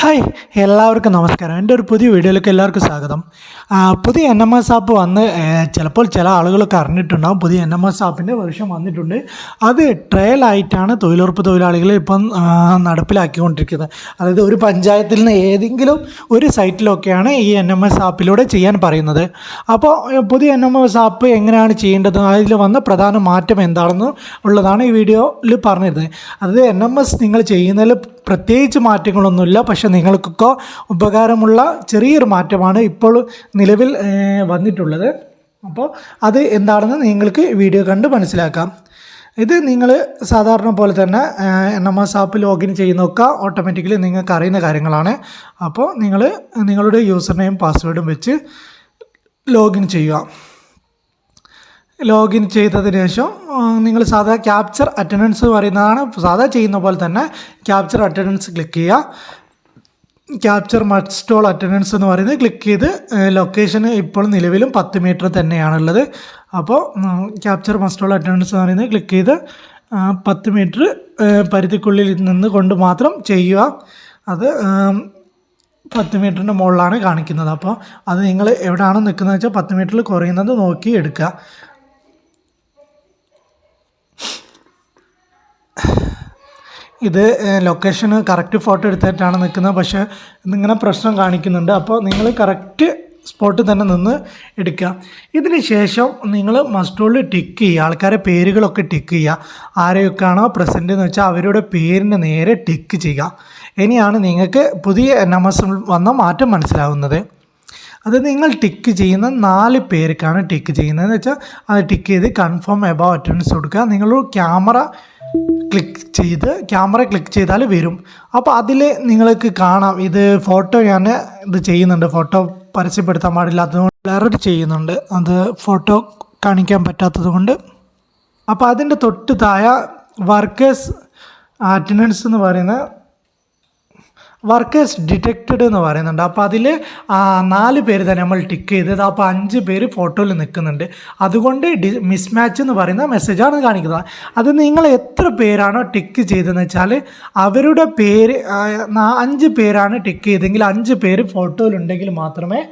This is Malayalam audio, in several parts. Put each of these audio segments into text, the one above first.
ഹായ് എല്ലാവർക്കും നമസ്കാരം. എന്റെ ഒരു പുതിയ വീഡിയോയിലേക്ക് എല്ലാവർക്കും സ്വാഗതം. പുതിയ എൻ എം എസ് ആപ്പ് വന്ന് ചിലപ്പോൾ ചില ആളുകളൊക്കെ അറിഞ്ഞിട്ടുണ്ടാകും പുതിയ എൻ എം എസ് ആപ്പിന്റെ വെർഷൻ വന്നിട്ടുണ്ട്. അത് ട്രയൽ ആയിട്ടാണ് തൊഴിലുറപ്പ് തൊഴിലാളികൾ ഇപ്പം നടപ്പിലാക്കിക്കൊണ്ടിരിക്കുന്നത്. അതായത് ഒരു പഞ്ചായത്തിൽ നിന്ന് ഏതെങ്കിലും ഒരു സൈറ്റിലൊക്കെയാണ് ഈ എൻ എം എസ് ആപ്പിലൂടെ ചെയ്യാൻ പറയുന്നത്. അപ്പോൾ പുതിയ എൻ എം എസ് ആപ്പ് എങ്ങനെയാണ് ചെയ്യേണ്ടത്? അതിൽ വന്ന പ്രധാന മാറ്റം എന്താണെന്ന് ഉള്ളതാണ് ഈ വീഡിയോയിൽ പറഞ്ഞിരുന്നത്. അതായത് എൻ എം എസ് നിങ്ങൾ ചെയ്യുന്നതിൽ പ്രത്യേകിച്ച് മാറ്റങ്ങളൊന്നുമില്ല. പക്ഷേ നിങ്ങൾക്കൊക്കെ ഉപകാരമുള്ള ചെറിയൊരു മാറ്റമാണ് ഇപ്പോൾ നിലവിൽ വന്നിട്ടുള്ളത്. അപ്പോൾ അത് എന്താണെന്ന് നിങ്ങൾക്ക് വീഡിയോ കണ്ട് മനസ്സിലാക്കാം. ഇത് നിങ്ങൾ സാധാരണ പോലെ തന്നെ എസ് ആപ്പ് ലോഗിൻ ചെയ്യുന്നതൊക്കെ ഓട്ടോമാറ്റിക്കലി നിങ്ങൾക്ക് അറിയുന്ന കാര്യങ്ങളാണ്. അപ്പോൾ നിങ്ങൾ നിങ്ങളുടെ യൂസർ നെയിം പാസ്വേഡും വെച്ച് ലോഗിൻ ചെയ്യുക. ലോഗിൻ ചെയ്തതിന് ശേഷം നിങ്ങൾ സാധാ ക്യാപ്ചർ അറ്റൻഡൻസ് പറയുന്നതാണ്. സാധാ ചെയ്യുന്ന പോലെ തന്നെ ക്യാപ്ചർ അറ്റൻഡൻസ് ക്ലിക്ക് ചെയ്യുക. ക്യാപ്ചർ മസ്റ്റോൾ അറ്റൻഡൻസ് എന്ന് പറയുന്നത് ക്ലിക്ക് ചെയ്ത് ലൊക്കേഷന് ഇപ്പോൾ നിലവിലും പത്ത് മീറ്റർ തന്നെയാണുള്ളത്. അപ്പോൾ ക്യാപ്ചർ മസ്റ്റോൾ അറ്റൻഡൻസ് എന്ന് പറയുന്നത് ക്ലിക്ക് ചെയ്ത് പത്ത് മീറ്റർ പരിധിക്കുള്ളിൽ നിന്ന് കൊണ്ട് മാത്രം ചെയ്യുക. അത് പത്ത് മീറ്ററിന്റെ മുകളിലാണ് കാണിക്കുന്നത്. അപ്പോൾ അത് നിങ്ങൾ എവിടെയാണോ നിൽക്കുന്നത് വെച്ചാൽ പത്ത് മീറ്ററിൽ കുറയുന്നത് നോക്കി എടുക്കുക. ഇത് ലൊക്കേഷന് കറക്റ്റ് ഫോട്ടോ എടുത്തിട്ടാണ് നിൽക്കുന്നത്. പക്ഷേ ഇന്നിങ്ങനെ പ്രശ്നം കാണിക്കുന്നുണ്ട്. അപ്പോൾ നിങ്ങൾ കറക്റ്റ് സ്പോട്ടിൽ തന്നെ നിന്ന് എടുക്കുക. ഇതിന് ശേഷം നിങ്ങൾ മസ്റ്റോളിൽ ടിക്ക് ചെയ്യുക. ആൾക്കാരെ പേരുകളൊക്കെ ടിക്ക് ചെയ്യുക. ആരെയൊക്കെയാണോ പ്രസന്റ് എന്ന് വെച്ചാൽ അവരുടെ പേരിന്റെ നേരെ ടിക്ക് ചെയ്യുക. ഇനിയാണ് നിങ്ങൾക്ക് പുതിയ നമസ് വന്ന മാറ്റം മനസ്സിലാവുന്നത്. അത് നിങ്ങൾ ടിക്ക് ചെയ്യുന്ന നാല് പേർക്കാണ് ടിക്ക് ചെയ്യുന്നതെന്ന് വെച്ചാൽ അത് ടിക്ക് ചെയ്ത് കൺഫേം എബോ അറ്റൻഡൻസ് കൊടുക്കുക. നിങ്ങൾ ക്യാമറ ക്ലിക്ക് ചെയ്ത് ക്യാമറ ക്ലിക്ക് ചെയ്താൽ വരും. അപ്പോൾ അതിൽ നിങ്ങൾക്ക് കാണാം ഇത് ഫോട്ടോ ഞാൻ ഇത് ചെയ്യുന്നുണ്ട്. ഫോട്ടോ പരസ്യപ്പെടുത്താൻ പാടില്ലാത്തതുകൊണ്ട് ബ്ലർ ചെയ്യുന്നുണ്ട്. അത് ഫോട്ടോ കാണിക്കാൻ പറ്റാത്തതുകൊണ്ട്. അപ്പോൾ അതിന്റെ തൊട്ട് താഴെ വർക്കേഴ്സ് അറ്റൻഡൻസ് എന്ന് പറയുന്ന വർക്കേഴ്സ് ഡിറ്റക്റ്റഡ് എന്ന് പറയുന്നുണ്ട്. അപ്പോൾ അതിൽ നാല് പേര് തന്നെ നമ്മൾ ടിക്ക് ചെയ്തത്. അപ്പോൾ അഞ്ച് പേര് ഫോട്ടോയിൽ നിൽക്കുന്നുണ്ട്. അതുകൊണ്ട് ഡി മിസ്മാച്ച് എന്ന് പറയുന്ന മെസ്സേജാണ് കാണിക്കുന്നത്. അത് നിങ്ങൾ എത്ര പേരാണോ ടിക്ക് ചെയ്തതെന്ന് വെച്ചാൽ അവരുടെ പേര് അഞ്ച് പേരാണ് ടിക്ക് ചെയ്തെങ്കിൽ അഞ്ച് പേര് ഫോട്ടോയിലുണ്ടെങ്കിൽ മാത്രമേ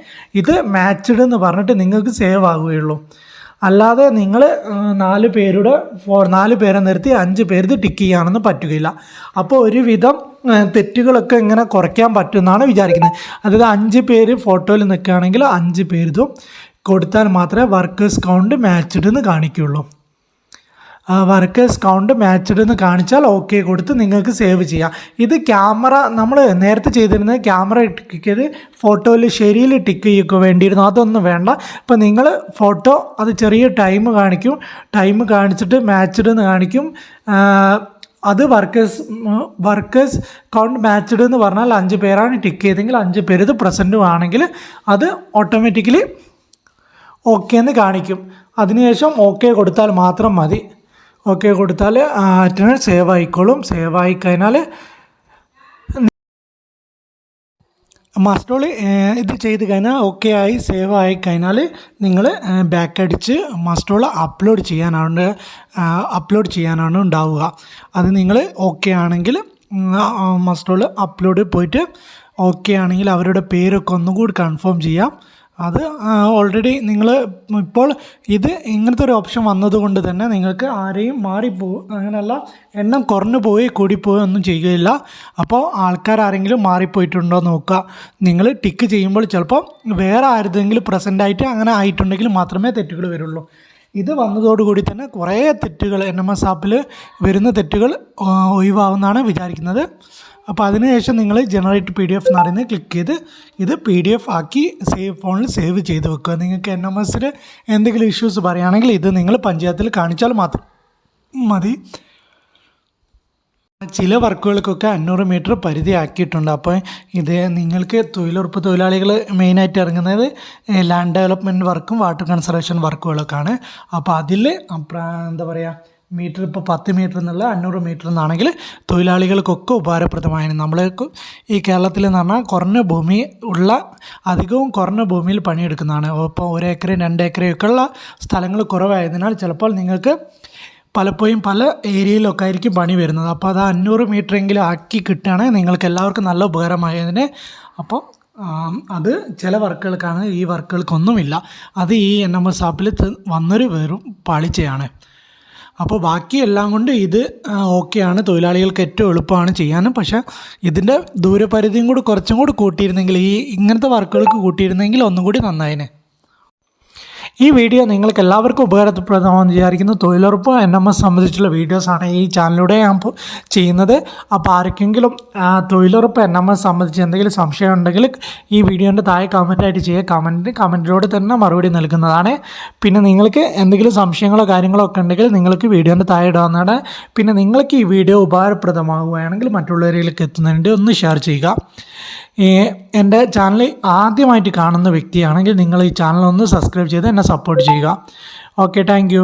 ഇത് മാച്ച്ഡ് എന്ന് പറഞ്ഞിട്ട് നിങ്ങൾക്ക് സേവ് ആവുകയുള്ളൂ. അല്ലാതെ നിങ്ങൾ നാല് പേരുടെ നാല് പേരെ നിർത്തി അഞ്ച് പേര് ടിക്ക് ചെയ്യാനൊന്നും പറ്റുകയില്ല. അപ്പോൾ ഒരുവിധം തെറ്റുകളൊക്കെ ഇങ്ങനെ കുറയ്ക്കാൻ പറ്റുമെന്നാണ് വിചാരിക്കുന്നത്. അതായത് അഞ്ച് പേര് ഫോട്ടോയിൽ നിൽക്കുകയാണെങ്കിൽ അഞ്ച് പേരിതും കൊടുത്താൽ മാത്രമേ വർക്കേഴ്സ് കൗണ്ട് മാച്ച്ഡ് എന്ന് കാണിക്കുകയുള്ളൂ. വർക്കേഴ്സ് കൗണ്ട് മാച്ച്ഡ് എന്ന് കാണിച്ചാൽ ഓക്കെ കൊടുത്ത് നിങ്ങൾക്ക് സേവ് ചെയ്യാം. ഇത് ക്യാമറ നമ്മൾ നേരത്തെ ചെയ്തിരുന്നത് ക്യാമറ ഇട്ടിക്കത് ഫോട്ടോയിൽ ശരിയിൽ ടിക്ക് ചെയ്യുക വേണ്ടിയിരുന്നു. അതൊന്നും വേണ്ട. ഇപ്പം നിങ്ങൾ ഫോട്ടോ അത് ചെറിയ ടൈം കാണിക്കും. ടൈം കാണിച്ചിട്ട് മാച്ച്ഡ് എന്ന് കാണിക്കും. അത് വർക്കേഴ്സ് വർക്കേഴ്സ് കൗണ്ട് മാച്ച്ഡ് എന്ന് പറഞ്ഞാൽ അഞ്ച് പേരാണ് ടിക്ക് ചെയ്തെങ്കിൽ അഞ്ച് പേര് ഇത് പ്രസന്റും ആണെങ്കിൽ അത് ഓട്ടോമാറ്റിക്കലി ഓക്കെ എന്ന് കാണിക്കും. അതിനുശേഷം ഓക്കെ കൊടുത്താൽ മാത്രം മതി. ഓക്കെ കൊടുത്താൽ അറ്റൻഡൻസ് സേവ് ആയിക്കോളും സേവ് ആയി കഴിഞ്ഞാൽ മസ്റ്റോൾ ഇത് ചെയ്ത് കഴിഞ്ഞാൽ ഓക്കെ ആയി. സേവ് ആയി കഴിഞ്ഞാൽ നിങ്ങൾ ബാക്ക് അടിച്ച് മസ്റ്റോൾ അപ്ലോഡ് ചെയ്യാനാണ് അപ്ലോഡ് ചെയ്യാനാണ് ഉണ്ടാവുക. അത് നിങ്ങൾ ഓക്കെ ആണെങ്കിൽ മസ്റ്റോൾ അപ്ലോഡ് പോയിട്ട് ഓക്കെ ആണെങ്കിൽ അവരുടെ പേരൊക്കെ ഒന്നും കൂടി കൺഫേം ചെയ്യാം. അത് ഓൾറെഡി നിങ്ങൾ ഇപ്പോൾ ഇത് ഇങ്ങനത്തെ ഒരു ഓപ്ഷൻ വന്നതുകൊണ്ട് തന്നെ നിങ്ങൾക്ക് ആരെയും മാറിപ്പോ അങ്ങനെയല്ല എണ്ണം കുറഞ്ഞു പോയി കൂടിപ്പോയി ഒന്നും ചെയ്യുകയില്ല. അപ്പോൾ ആൾക്കാർ ആരെങ്കിലും മാറിപ്പോയിട്ടുണ്ടോ നോക്കുക. നിങ്ങൾ ടിക്ക് ചെയ്യുമ്പോൾ ചിലപ്പോൾ വേറെ ആരുതെങ്കിലും പ്രസന്റ് ആയിട്ട് അങ്ങനെ ആയിട്ടുണ്ടെങ്കിൽ മാത്രമേ തെറ്റുകൾ വരുള്ളൂ. ഇത് വന്നതോടുകൂടി തന്നെ കുറേ തെറ്റുകൾ എൻ എം എസ് ആപ്പിൽ വരുന്ന തെറ്റുകൾ ഒഴിവാകുമെന്നാണ് വിചാരിക്കുന്നത്. അപ്പോൾ അതിനുശേഷം നിങ്ങൾ ജനറേറ്റ് പി ഡി എഫ് എന്ന് പറയുന്നത് ക്ലിക്ക് ചെയ്ത് ഇത് പി ഡി എഫ് ആക്കി സേവ് ഫോണിൽ സേവ് ചെയ്ത് വെക്കുക. നിങ്ങൾക്ക് എൻ എം എസിൽ എന്തെങ്കിലും ഇഷ്യൂസ് പറയുകയാണെങ്കിൽ ഇത് നിങ്ങൾ പഞ്ചായത്തിൽ കാണിച്ചാൽ മാത്രം മതി. ചില വർക്കുകൾക്കൊക്കെ അഞ്ഞൂറ് മീറ്റർ പരിധി ആക്കിയിട്ടുണ്ട് അപ്പോൾ ഇത് നിങ്ങൾക്ക് തൊഴിലുറപ്പ് തൊഴിലാളികൾ മെയിനായിട്ട് ഇറങ്ങുന്നത് ലാൻഡ് ഡെവലപ്മെന്റ് വർക്കും വാട്ടർ കൺസർവേഷൻ വർക്കുകളൊക്കെയാണ് അപ്പോൾ അതിൽ എന്താ പറയുക മീറ്റർ ഇപ്പോൾ പത്ത് മീറ്റർ എന്നുള്ള അഞ്ഞൂറ് മീറ്റർ എന്നാണെങ്കിൽ തൊഴിലാളികൾക്കൊക്കെ ഉപകാരപ്രദമായിരുന്നു നമ്മൾക്ക് ഈ കേരളത്തിൽ എന്ന് പറഞ്ഞാൽ കുറഞ്ഞ ഭൂമി ഉള്ള അധികവും കുറഞ്ഞ ഭൂമിയിൽ പണിയെടുക്കുന്നതാണ്. ഇപ്പോൾ ഒരു ഏക്കറയും രണ്ട് ഏക്കറയും ഉള്ള സ്ഥലങ്ങൾ കുറവായതിനാൽ ചിലപ്പോൾ നിങ്ങൾക്ക് പലപ്പോഴും പല ഏരിയയിലൊക്കെ ആയിരിക്കും പണി വരുന്നത്. അപ്പോൾ അത് അഞ്ഞൂറ് മീറ്ററെങ്കിലും ആക്കി കിട്ടുകയാണെങ്കിൽ നിങ്ങൾക്ക് എല്ലാവർക്കും നല്ല ഉപകാരമായതിന് അപ്പോൾ അത് ചില വർക്കുകൾക്കാണ് ഈ വർക്കുകൾക്കൊന്നുമില്ല. അത് ഈ എൻ എം എസ് ആപ്പിൽ വന്നൊരു വെറും പാളിച്ചയാണ്. അപ്പോൾ ബാക്കി എല്ലാം കൊണ്ട് ഇത് ഓക്കെയാണ്. തൊഴിലാളികൾക്ക് ഏറ്റവും എളുപ്പമാണ് ചെയ്യാനും. പക്ഷേ ഇതിന്റെ ദൂരപരിധിയും കൂടി കുറച്ചും കൂടി കൂട്ടിയിരുന്നെങ്കിൽ ഈ ഇങ്ങനത്തെ വർക്കുകൾക്ക് കൂട്ടിയിരുന്നെങ്കിൽ ഒന്നും കൂടി നന്നായിനെ. ഈ വീഡിയോ നിങ്ങൾക്ക് എല്ലാവർക്കും ഉപകാരപ്രദമാണെന്ന് വിചാരിക്കുന്നു. തൊഴിലുറപ്പ് എൻ എം എസ് സംബന്ധിച്ചുള്ള വീഡിയോസാണ് ഈ ചാനലിലൂടെ ഞാൻ ചെയ്യുന്നത്. അപ്പോൾ ആർക്കെങ്കിലും തൊഴിലുറപ്പ് എൻ എം എസ് സംബന്ധിച്ച് എന്തെങ്കിലും സംശയം ഉണ്ടെങ്കിൽ ഈ വീഡിയോന്റെ താഴെ കമന്റായിട്ട് ചെയ്യുക. കമന്റ് കമന്റിലൂടെ തന്നെ മറുപടി നൽകുന്നതാണ്. പിന്നെ നിങ്ങൾക്ക് എന്തെങ്കിലും സംശയങ്ങളോ കാര്യങ്ങളോ ഒക്കെ ഉണ്ടെങ്കിൽ നിങ്ങൾക്ക് വീഡിയോന്റെ താഴെ ഇടാവുന്നതാണ്. പിന്നെ നിങ്ങൾക്ക് ഈ വീഡിയോ ഉപകാരപ്രദമാകുകയാണെങ്കിൽ മറ്റുള്ളവരിലേക്ക് എത്തുന്നതിന്റെ ഒന്ന് ഷെയർ ചെയ്യുക. എന്റെ ചാനൽ ആദ്യമായിട്ട് കാണുന്ന വ്യക്തിയാണെങ്കിൽ നിങ്ങൾ ഈ ചാനൽ ഒന്ന് സബ്സ്ക്രൈബ് ചെയ്ത് എന്നെ സപ്പോർട്ട് ചെയ്യുക. Okay thank